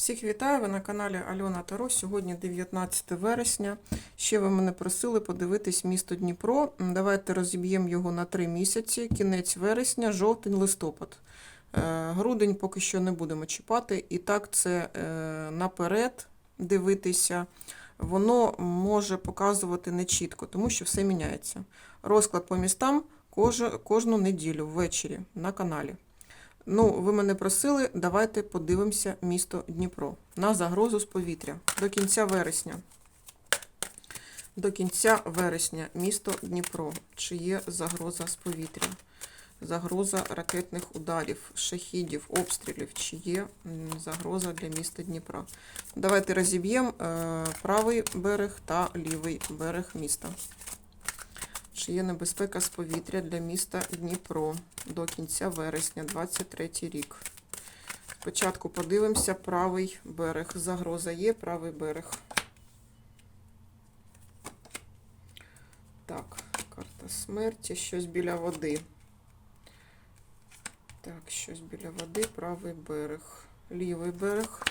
Всіх вітаю! Ви на каналі Альона Таро. Сьогодні 19 вересня. Ще ви мене просили подивитись місто Дніпро. Давайте розіб'ємо його на три місяці. Кінець вересня, жовтень, листопад. Е, Грудень поки що не будемо чіпати. І так це е, наперед дивитися. Воно може показувати нечітко, тому що все міняється. Розклад по містам кожну неділю ввечері на каналі. Ну, ви мене просили, давайте подивимося місто Дніпро на загрозу з повітря до кінця вересня. До кінця вересня місто Дніпро. Чи є загроза з повітря? Загроза ракетних ударів, шахідів, обстрілів, чи є загроза для міста Дніпра. Давайте розіб'ємо е, правий берег та лівий берег міста. Чи є небезпека з повітря для міста Дніпро до кінця вересня 23 рік? Спочатку подивимося правий берег. Загроза є, правий берег. Так, карта смерті, щось біля води. Так, щось біля води, правий берег. Лівий берег.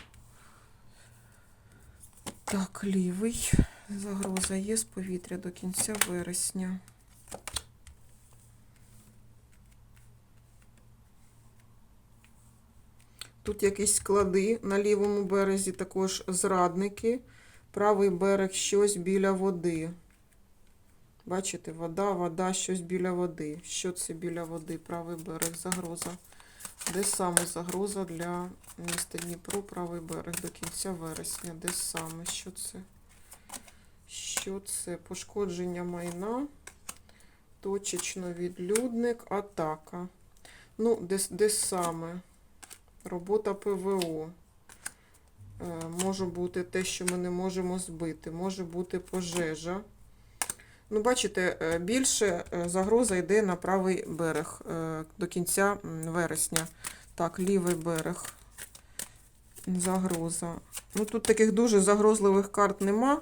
Так, лівий. Загроза є з повітря до кінця вересня. Тут якісь склади на лівому березі, також зрадники. Правий берег щось біля води. Бачите, вода, вода, щось біля води. Що це біля води? Правий берег, загроза. Де саме загроза для міста Дніпро, правий берег до кінця вересня? Де саме? Що це? Що це? Пошкодження майна, точечно відлюдник, атака. Ну, де, де саме? Робота ПВО. Е, може бути те, що ми не можемо збити. Може бути пожежа. Ну, бачите, е, більше е, загроза йде на правий берег до кінця вересня. Так, лівий берег. Загроза. Ну, тут таких дуже загрозливих карт нема.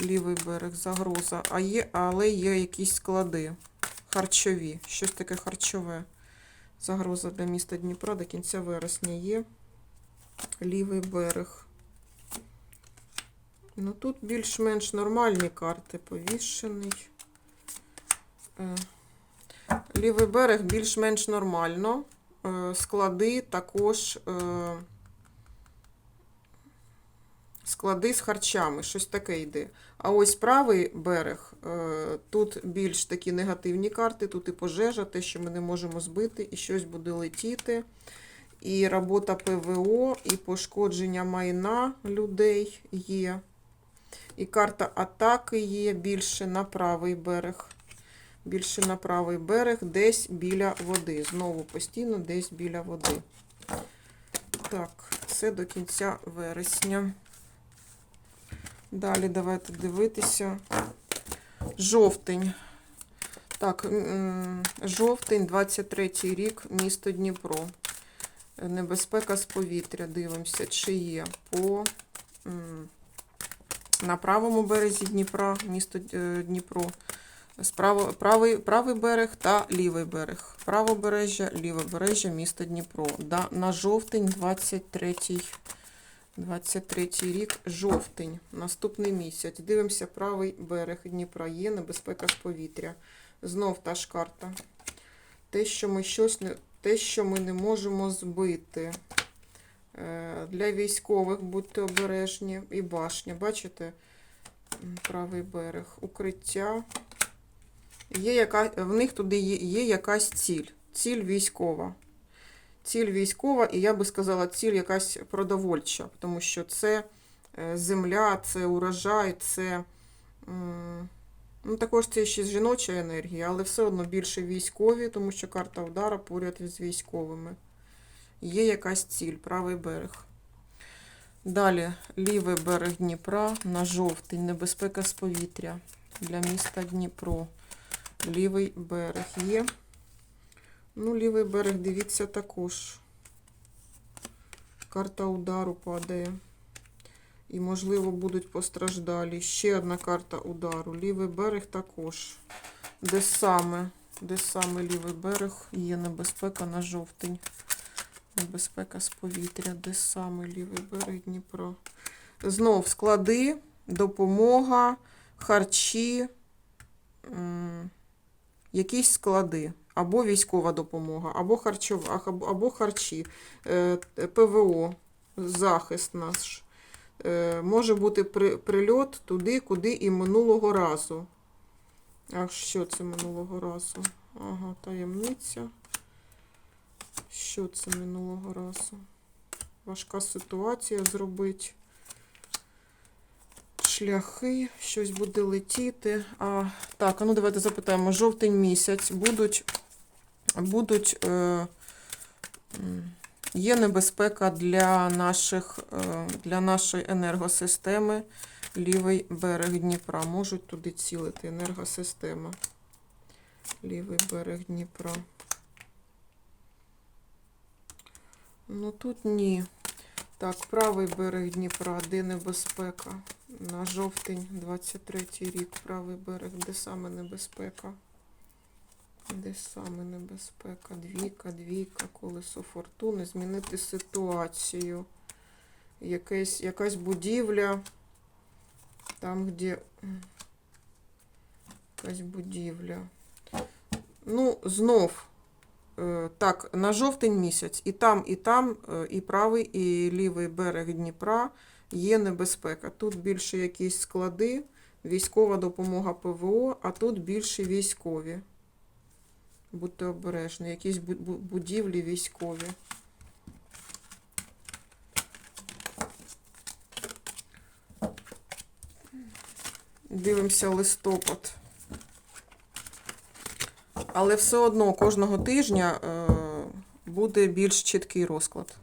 Лівий берег, загроза. А є, але є якісь склади. Харчові. Щось таке харчове. Загроза для міста Дніпра до кінця вересня є. Лівий берег. Ну тут більш-менш нормальні карти. Повішений. Е, Лівий берег більш-менш нормально. Е, Склади також. Склади з харчами, щось таке йде. А ось правий берег, е, тут більш такі негативні карти, тут і пожежа, те, що ми не можемо збити, і щось буде летіти. І робота ПВО, і пошкодження майна людей є. І карта атаки є більше на правий берег. Більше на правий берег, десь біля води. Знову постійно десь біля води. Так, це до кінця вересня. Далі давайте дивитися. Жовтень. Так, жовтень, 23 рік, місто Дніпро. Небезпека з повітря. Дивимося, чи є по на правому березі Дніпра, місто е, Дніпро. Справа, правий, правий берег та лівий берег. Правобережжя, лівобережжя, місто Дніпро. Да, на жовтень 23 23 рік, жовтень, наступний місяць. Дивимося правий берег Дніпра. Є небезпека з повітря. Знов та ж карта. Те, що ми щось не, те, що ми не можемо збити. Е, Для військових будьте обережні. І башня. Бачите? Правий берег. Укриття. Є яка, в них туди є, є якась ціль. Ціль військова. Ціль військова, і я би сказала, ціль якась продовольча, тому що це е, земля, це урожай, це ну, також це ще жіноча енергія, але все одно більше військові, тому що карта удара поряд з військовими. Є якась ціль, правий берег. Далі лівий берег Дніпра на жовтий, небезпека з повітря для міста Дніпро. Лівий берег є. Ну, лівий берег, дивіться, також. Карта удару падає. І, можливо, будуть постраждалі. Ще одна карта удару. Лівий берег також. Де саме? Де саме лівий берег? Є небезпека на жовтень. небезпека з повітря, де саме лівий берег Дніпра. Знов склади, допомога, харчі, якісь склади, або військова допомога, або харчова, або, харчі, е, ПВО, захист наш. Е, може бути при, прильот туди, куди і минулого разу. А що це минулого разу? Ага, таємниця. Що це минулого разу? Важка ситуація зробить. Шляхи, щось буде летіти. А, так, а ну давайте запитаємо. Жовтень місяць будуть, будуть е, є небезпека для, наших, е, для нашої енергосистеми. Лівий берег Дніпра. Можуть туди цілити енергосистема. Лівий берег Дніпра. Ну тут ні. Так, правий берег Дніпра, де небезпека? На жовтень, 23 рік, правий берег, де саме небезпека? Де саме небезпека? Двійка, двійка, колесо фортуни. Змінити ситуацію. Якась, якась будівля. Там, де якась будівля. Ну, знов. Е, Так, на жовтень місяць і там, і там, е, і правий, і лівий берег Дніпра є небезпека. Тут більше якісь склади, військова допомога ПВО, а тут більше військові. Будьте обережні, якісь бу- бу- будівлі військові. Дивимося листопад. Але все одно кожного тижня е, буде більш чіткий розклад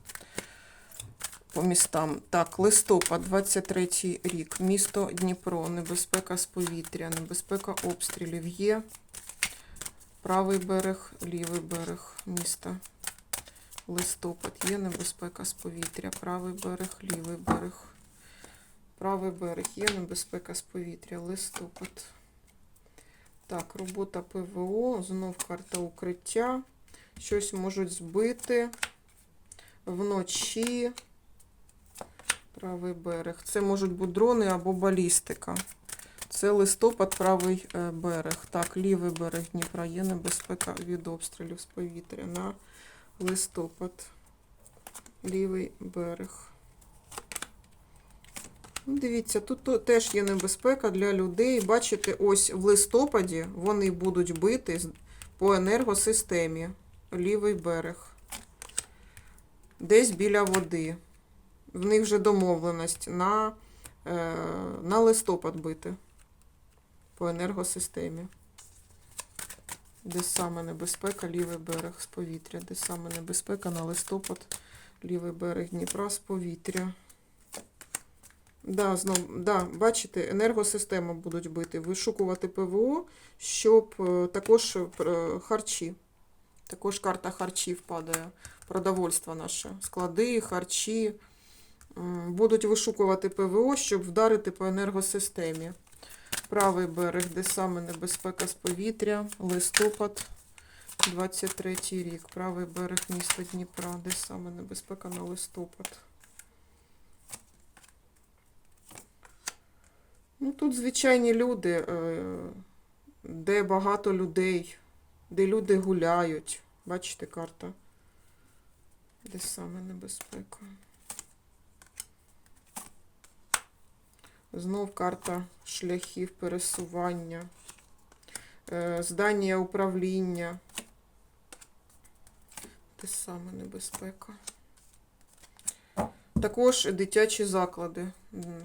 по містам. Так, листопад, 23 рік. Місто Дніпро, небезпека з повітря, небезпека обстрілів є. Правий берег, лівий берег міста. Листопад, є небезпека з повітря. Правий берег, лівий берег. Правий берег, є небезпека з повітря. Листопад. Так, робота ПВО, знов карта укриття. Щось можуть збити вночі. Правий берег. Це можуть бути дрони або балістика. Це листопад, правий е, берег. Так, лівий берег Дніпра є небезпека від обстрілів з повітря на листопад. Лівий берег. Ну, Дивіться, тут теж є небезпека для людей. Бачите, ось в листопаді вони будуть бити по енергосистемі. Лівий берег. Десь біля води. В них вже домовленість на, е, на листопад бити по енергосистемі. Де саме небезпека, лівий берег з повітря. Де саме небезпека на листопад, лівий берег Дніпра з повітря. Да, знов, да, бачите, енергосистему будуть бити, вишукувати ПВО, щоб е, також е, харчі. Також карта харчів падає. Продовольство наше. Склади, харчі. Будуть вишукувати ПВО, щоб вдарити по енергосистемі. Правий берег, де саме небезпека з повітря, листопад, 23 рік. Правий берег міста Дніпра, де саме небезпека на листопад. Ну, тут звичайні люди, е, де багато людей, де люди гуляють. Бачите, карта. Де саме небезпека. Знов карта шляхів пересування, е, здання управління. Те саме небезпека. Також дитячі заклади.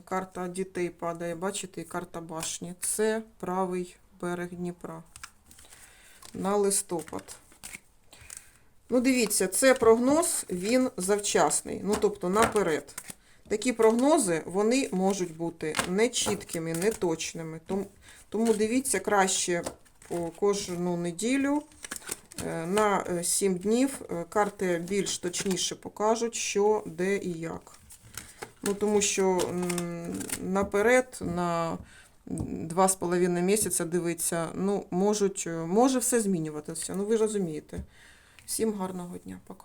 Карта дітей падає, бачите, і карта башні. Це правий берег Дніпра. На листопад. Ну, дивіться, це прогноз, він завчасний. Ну, тобто наперед. Такі прогнози, вони можуть бути нечіткими, неточними. Тому, дивіться краще кожну неділю е, на 7 днів е, карти більш точніше покажуть, що, де і як. Ну, тому що наперед, на 2,5 місяця дивиться, ну, можуть, е, може все змінюватися. Ну, ви розумієте. Всім гарного дня. Пока.